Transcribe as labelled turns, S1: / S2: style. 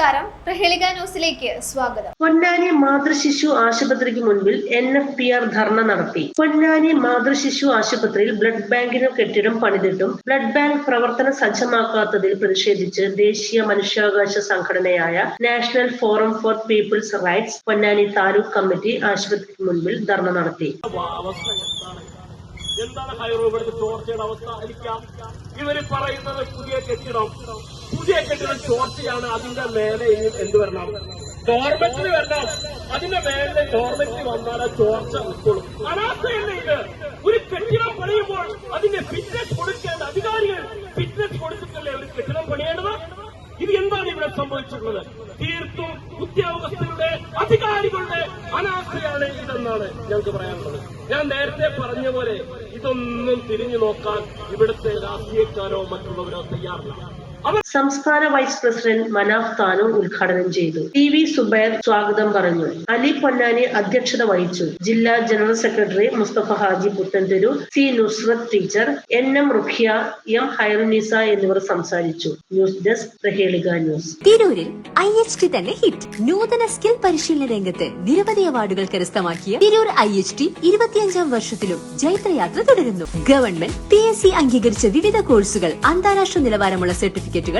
S1: നമസ്കാരം. പ്രഹേളിക ന്യൂസിലേക്ക് സ്വാഗതം.
S2: പൊന്നാനി മാതൃശിശു ആശുപത്രിക്ക് മുൻപിൽ N F P R dharna നടത്തി. പൊന്നാനി മാതൃശിശു ആശുപത്രിയിൽ ബ്ലഡ് ബാങ്കിന് കെട്ടിടം പണിതിട്ടും ബ്ലഡ് ബാങ്ക് പ്രവർത്തന സജ്ജമാക്കാത്തതിൽ പ്രതിഷേധിച്ച് ദേശീയ മനുഷ്യാവകാശ സംഘടനയായ national forum for people's rights Ponnani taluk committee ആശുപത്രിക്ക് മുൻപിൽ ധർണ നടത്തി.
S3: എന്താണ് അവസ്ഥ? ഇവർ പറയുന്നത് പുതിയ കെട്ടിടം. പുതിയ കെട്ടിടം ചോർച്ചയാണ്. അതിന്റെ മേലെ എന്ത് വരണം? ഗവൺമെന്റിന് വരണം. അതിന്റെ മേലെ ഡോർമെന്റിന് വന്നാൽ ചോർച്ച ഉൾക്കൊള്ളും അനാസ്ഥയല്ലേ ഇത്? ഒരു കെട്ടിടം പണിയുമ്പോൾ അതിന്റെ ഫിറ്റ്നസ് കൊടുക്കേണ്ട അധികാരികൾ ഫിറ്റ്നസ് കൊടുത്തിട്ടല്ലേ ഒരു കെട്ടിടം പണിയേണ്ടത്? ഇത് എന്താണ് ഇവിടെ സംഭവിച്ചിട്ടുള്ളത്? തീർത്തും ഉദ്യോഗസ്ഥരുടെ അധികാരികളുടെ അനാസ്ഥയാണ് ഇതെന്നാണ് ഞങ്ങൾക്ക് പറയാനുള്ളത്. ഞാൻ നേരത്തെ പറഞ്ഞ പോലെ ഇതൊന്നും തിരിഞ്ഞു നോക്കാൻ ഇവിടുത്തെ രാഷ്ട്രീയക്കാരോ മറ്റുള്ളവരോ തയ്യാറില്ല. അവർ
S2: സംസ്ഥാന വൈസ് പ്രസിഡന്റ് മനാഫ് താനു ഉദ്ഘാടനം ചെയ്തു. ടി വി സുബൈർ സ്വാഗതം പറഞ്ഞു. അലി പൊന്നാനി അധ്യക്ഷത വഹിച്ചു. ജില്ലാ general secretary Mustafa Haji Puthentheru C Nusrath teacher N M Rukhiya M Hairunisa എന്നിവർ സംസാരിച്ചു. News desk news.
S4: തിരൂരിൽ ഐ എച്ച് ടി തന്നെ ഹിറ്റ്. നൂതന സ്കിൽ പരിശീലന രംഗത്ത് നിരവധി അവാർഡുകൾ കരസ്ഥമാക്കിയ തിരൂർ ഐ എച്ച് ടി ഇരുപത്തിയഞ്ചാം വർഷത്തിലും ജൈത്രയാത്ര തുടരുന്നു. ഗവൺമെന്റ് പി എസ് സി അംഗീകരിച്ച വിവിധ കോഴ്സുകൾ അന്താരാഷ്ട്ര നിലവാരമുള്ള സർട്ടിഫിക്കറ്റുകൾ